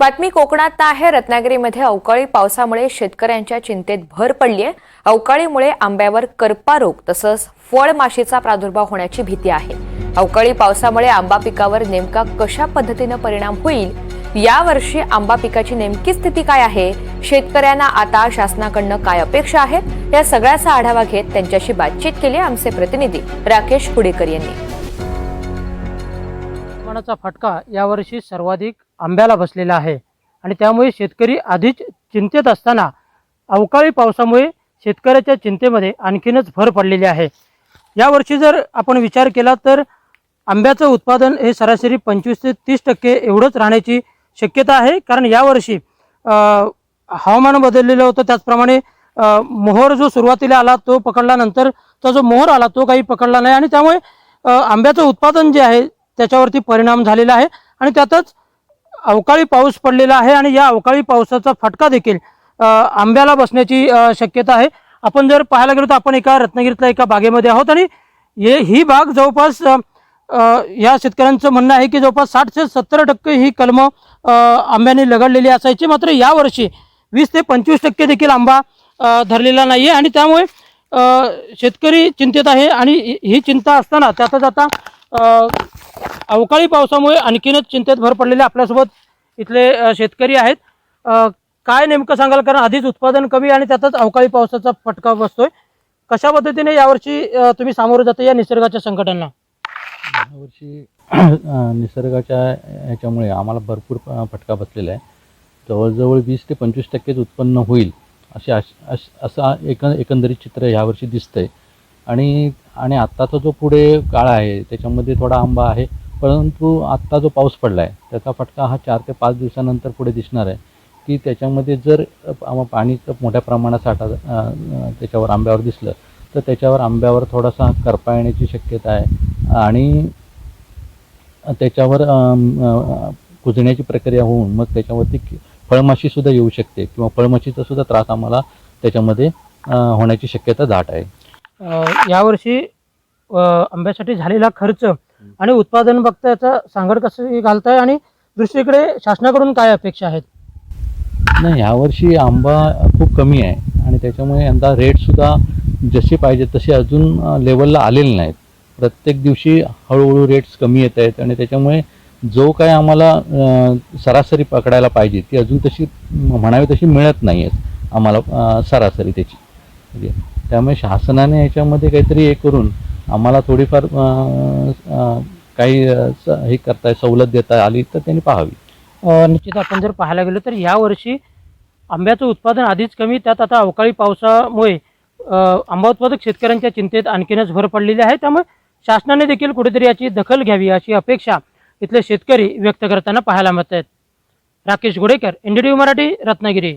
बातमी कोकणात आहे. रत्नागिरीमध्ये अवकाळी पावसामुळे शेतकऱ्यांच्या चिंतेत भर पडली आहे अवकाळीमुळे आंब्यावर करपा रोग तसंच फळमाशीचा प्रादुर्भाव होण्याची भीती आहे. अवकाळी पावसामुळे आंबा पिकावर नेमका कशा पद्धतीनं परिणाम होईल? यावर्षी आंबा पिकाची नेमकी स्थिती काय आहे? शेतकऱ्यांना आता शासनाकडनं काय अपेक्षा आहेत? या सगळ्याचा आढावा घेत त्यांच्याशी बातचीत केली आमचे प्रतिनिधी राकेश पुडेकर यांनी. फटका यावर्षी सर्वाधिक आंब्याला बसलेला आहे. आणि त्यामुळे शेतकरी आधीच चिंतेत असताना अवकाळी पावसामुळे शेतकऱ्याच्या चिंतेमध्ये आणखीनच भर पडलेली आहे. यावर्षी जर आपण विचार केला तर आंब्याचं उत्पादन हे सरासरी पंचवीस ते तीस टक्के एवढंच राहण्याची शक्यता आहे. कारण यावर्षी हवामान बदललेलं होतं. त्याचप्रमाणे मोहर जो सुरुवातीला आला तो पकडल्यानंतर तो जो मोहर आला तो काही पकडला नाही. आणि त्यामुळे आंब्याचं उत्पादन जे आहे त्याच्यावरती परिणाम झालेला आहे. आणि त्यातच अवकाळी पाऊस पडलेला आहे आणि या अवकाळी पावसाचा फटका देखील आंब्याला बसण्याची शक्यता आहे. आपण जर पाहायला गेलो तर आपण एका रत्नागिरीतल्या एका बागेमध्ये आहोत आणि हे ही बाग जवळपास या शेतकऱ्यांचं म्हणणं आहे की जवळपास साठ ते सत्तर टक्के ही कलमं आंब्याने लगडलेली असायची. मात्र यावर्षी वीस ते पंचवीस टक्के देखील आंबा धरलेला नाही आहे आणि त्यामुळे शेतकरी चिंतेत आहे आणि ही- चिंता असताना त्यातच आता अवकाळी पावसामुळे आणखीनच चिंतेत भर पडलेले आपल्यासोबत इथले शेतकरी आहेत. काय नेमकं सांगाल? कारण आधीच उत्पादन कमी आणि त्यातच अवकाळी पावसाचा फटका बसतोय. कशा पद्धतीने यावर्षी तुम्ही सामोरं जाता या निसर्गाच्या संकटांना? यावर्षी निसर्गाच्या ह्याच्यामुळे आम्हाला भरपूर फटका बसलेला आहे. जवळजवळ वीस ते पंचवीस टक्केच उत्पन्न होईल असे अश असा एक एकंदरीत चित्र ह्यावर्षी दिसतंय. आणि आणि आत्ताचा जो पुढे काळ आहे त्याच्यामध्ये थोडा आंबा आहे. परंतु आत्ता जो पाऊस पडला आहे त्याचा फटका हा चार ते पाच दिवसानंतर पुढे दिसणार आहे की त्याच्यामध्ये जर पाणीचं पाणी मोठ्या प्रमाणात साठा त्याच्यावर आंब्यावर दिसलं तर त्याच्यावर आंब्यावर थोडासा करपा येण्याची शक्यता आहे. आणि त्याच्यावर कुजण्याची प्रक्रिया होऊन मग त्याच्यावरती फळमाशीसुद्धा येऊ शकते किंवा फळमाशीचा सुद्धा त्रास आम्हाला त्याच्यामध्ये होण्याची शक्यता दाट आहे. यावर्षी आंब्यासाठी झालेला खर्च आणि उत्पादन बघता याचा सांगड कसं घालताय आणि दुसरीकडे शासनाकडून काय अपेक्षा आहेत? नाही यावर्षी आंबा खूप कमी आहे आणि त्याच्यामुळे यंदा रेटसुद्धा जशी पाहिजे तसे अजून लेवलला आलेले नाहीत. प्रत्येक दिवशी हळूहळू रेट्स कमी येत आहेत आणि त्याच्यामुळे जो काय आम्हाला सरासरी पकडायला पाहिजे ती अजून तशी म्हणावी तशी मिळत नाही आहेत आम्हाला सरासरी त्याची. म्हणजे त्यामुळे शासनाने याच्यामध्ये काहीतरी हे करून आम्हाला थोडीफार काही हे करताय सवलत देता आली तर त्यांनी पाहावी. निश्चित आपण जर पाहायला गेलो तर यावर्षी आंब्याचं उत्पादन आधीच कमी त्यात आता अवकाळी पावसामुळे आंबा उत्पादक शेतकऱ्यांच्या चिंतेत आणखीनच भर पडलेली आहे. त्यामुळे शासनाने देखील कुठेतरी याची दखल घ्यावी अशी अपेक्षा इथले शेतकरी व्यक्त करताना पाहायला मिळत आहेत. राकेश गुडेकर एनडीटीव्ही मराठी रत्नागिरी.